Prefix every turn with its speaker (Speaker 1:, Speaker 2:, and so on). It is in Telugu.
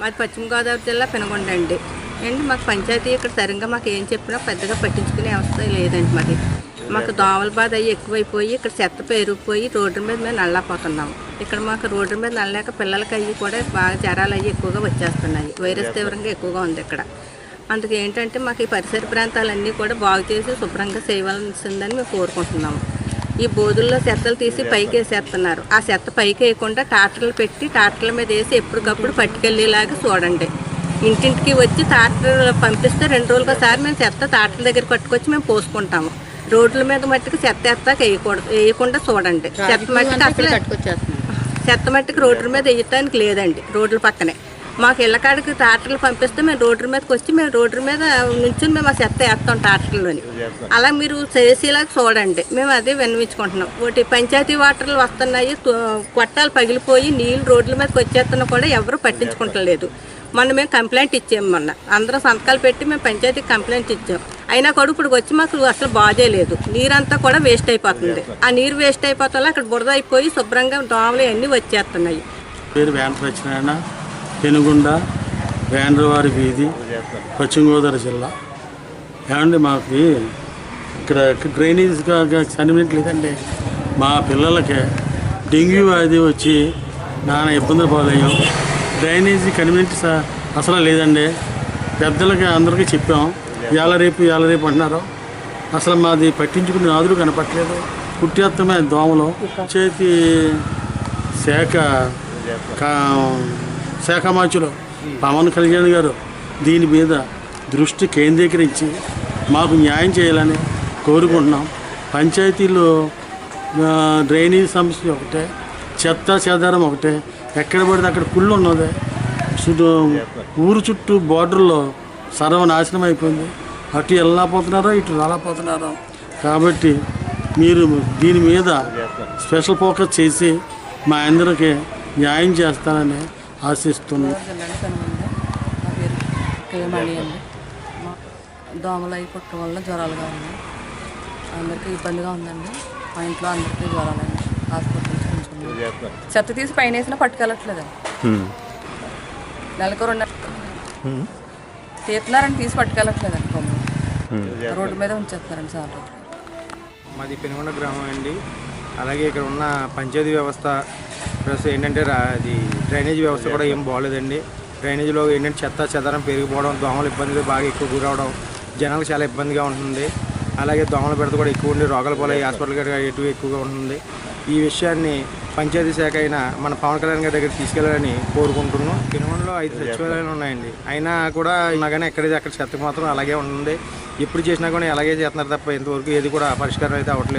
Speaker 1: మాది పశ్చిమ గోదావరి జిల్లా పెనుగొండ అండి. అండి మాకు పంచాయతీ ఇక్కడ సరిగ్గా మాకు ఏం చెప్పినా పెద్దగా పట్టించుకునే అవస్థ లేదండి మాది. మాకు దోమల బాధ అయ్యి ఎక్కువైపోయి ఇక్కడ చెత్త పెరిగిపోయి రోడ్డు మీద మేము నల్లపోతున్నాము ఇక్కడ మాకు రోడ్డు మీద నల్లలేక పిల్లలకి అయ్యి కూడా బాగా జ్వరాలు అయ్యి ఎక్కువగా వచ్చేస్తున్నాయి. వైరస్ తీవ్రంగా ఎక్కువగా ఉంది ఇక్కడ. అందుకే ఏంటంటే మాకు ఈ పరిసర ప్రాంతాలన్నీ కూడా బాగు చేసి శుభ్రంగా చేయవలసిందని మేము కోరుకుంటున్నాము. ఈ బోధుల్లో చెత్తలు తీసి పైకి వేసేస్తున్నారు ఆ చెత్త పైకి వేయకుండా టాటర్లు పెట్టి టాటర్ల మీద వేసి ఎప్పటికప్పుడు పట్టుకెళ్ళేలాగా చూడండి. ఇంటింటికి వచ్చి టాటర్ పంపిస్తే రెండు రోజులకు ఒకసారి మేము చెత్త టాటర్ల దగ్గర పట్టుకొచ్చి మేము పోసుకుంటాము. రోడ్ల మీద మట్టుకు చెత్త ఎత్తాక వేయకూడదు వేయకుండా చూడండి. చెత్త మట్టుకు అసలు చెత్త మట్టుకు రోడ్ల మీద వేయటానికి లేదండి రోడ్ల పక్కనే. మాకు ఇళ్ళకాడికి ట్రాక్టర్లు పంపిస్తే మేము రోడ్డు మీదకి వచ్చి మేము రోడ్డు మీద నుంచుని మేము ఆ చెత్త వేస్తాం ట్రాక్టర్లోని. అలా మీరు చేసేలాగా చూడండి. మేము అదే విన్నవించుకుంటున్నాం. ఒకటి పంచాయతీ వాటర్లు వస్తున్నాయి కొట్టాలు పగిలిపోయి నీళ్ళు రోడ్ల మీదకి వచ్చేస్తున్నా కూడా ఎవరు పట్టించుకుంటలేదు మొన్న మేము కంప్లైంట్ ఇచ్చాము మొన్న. అందరూ సంతకాలు పెట్టి మేము పంచాయతీకి కంప్లైంట్ ఇచ్చాం. అయినా కూడా ఇప్పుడు వచ్చి మాకు అసలు బాధే లేదు. నీరంతా కూడా వేస్ట్ అయిపోతుంది. ఆ నీరు వేస్ట్ అయిపోతా అక్కడ బురద అయిపోయి శుభ్రంగా దోమలు అన్నీ వచ్చేస్తున్నాయి.
Speaker 2: పేరు పెనుగొండ వేండ్రవారి వీధి పశ్చిమ గోదావరి జిల్లా. ఏమండి మాకు ఇక్కడ డ్రైనేజ్ సర్టిఫికెట్ లేదండి. మా పిల్లలకి డెంగ్యూ వ్యాధి వచ్చి నానా ఇబ్బందులు పాలయ్యాం. డ్రైనేజీ కన్వీనెంట్ అసలు లేదండి. పెద్దలకి అందరికీ చెప్పాం. ఇవాళ రేపు ఇవాళ రేపు అంటున్నారు. అసలు మాది పట్టించుకునే నాదులు కనపట్లేదు కుట్టిత్తమే దోమలు. చేతి శాఖ కా- శాఖ మంత్రులు పవన్ కళ్యాణ్ గారు దీని మీద దృష్టి కేంద్రీకరించి మాకు న్యాయం చేయాలని కోరుకుంటున్నాం. పంచాయతీలో డ్రైనేజ్ సమస్య ఒకటే చెత్త చెదారం ఒకటే ఎక్కడ పడితే అక్కడ కుళ్ళు ఉన్నది. చుట్టూ ఊరు చుట్టూ బార్డర్లో సర్వనాశనం అయిపోయింది. అటు వెళ్ళకపోతున్నారో ఇటు రాలపోతున్నారో కాబట్టి మీరు దీని మీద స్పెషల్ ఫోకస్ చేసి మా అందరికీ న్యాయం చేస్తానని ఆశిస్తున్నాను
Speaker 3: జిల్లాలో కనుగొంది నా పేరు కేమణి అండి. మా దోమలు అవి కుట్టడం వల్ల జ్వరాలుగా ఉన్నాయి అందరికీ ఇబ్బందిగా ఉందండి. మా ఇంట్లో అందరికీ జ్వరాలండి హాస్పిటల్ చెత్త తీసి పైన వేసినా పట్టుకెళ్ళట్లేదండి. నెలకు రెండు తీస్తున్నారని తీసి పట్టుకెళ్ళట్లేదండి కొమ్ము. రోడ్డు మీద ఉంచేస్తున్నారండి రోజులు
Speaker 4: మాది పెనుగొండ గ్రామం అండి. అలాగే ఇక్కడ ఉన్న పంచాయతీ వ్యవస్థ ప్లస్ ఏంటంటే అది డ్రైనేజ్ వ్యవస్థ కూడా ఏం బాగోలేదండి డ్రైనేజీలో ఏంటంటే చెత్త చెదారం పెరిగిపోవడం దోమల ఇబ్బందులు బాగా ఎక్కువ గురవడం జనాలకు చాలా ఇబ్బందిగా ఉంటుంది. అలాగే దోమల పెడత కూడా ఎక్కువ ఉండి రోగాల పోలే హాస్పిటల్ గట్రా ఎటు ఎక్కువగా ఉంటుంది. ఈ విషయాన్ని పంచాయతీ శాఖ అయిన మన పవన్ కళ్యాణ్ గారి దగ్గర తీసుకెళ్ళాలని కోరుకుంటున్నాం. పెనుగొండలో ఐదు సచివాలయాలు ఉన్నాయండి. అయినా కూడా ఉన్నా ఎక్కడైతే అక్కడ చెత్త మాత్రం అలాగే ఉంటుంది. ఎప్పుడు చేసినా కూడా అలాగే చేస్తున్నారు తప్ప ఇంతవరకు ఏది కూడా పరిష్కారం అయితే అవ్వట్లేదు.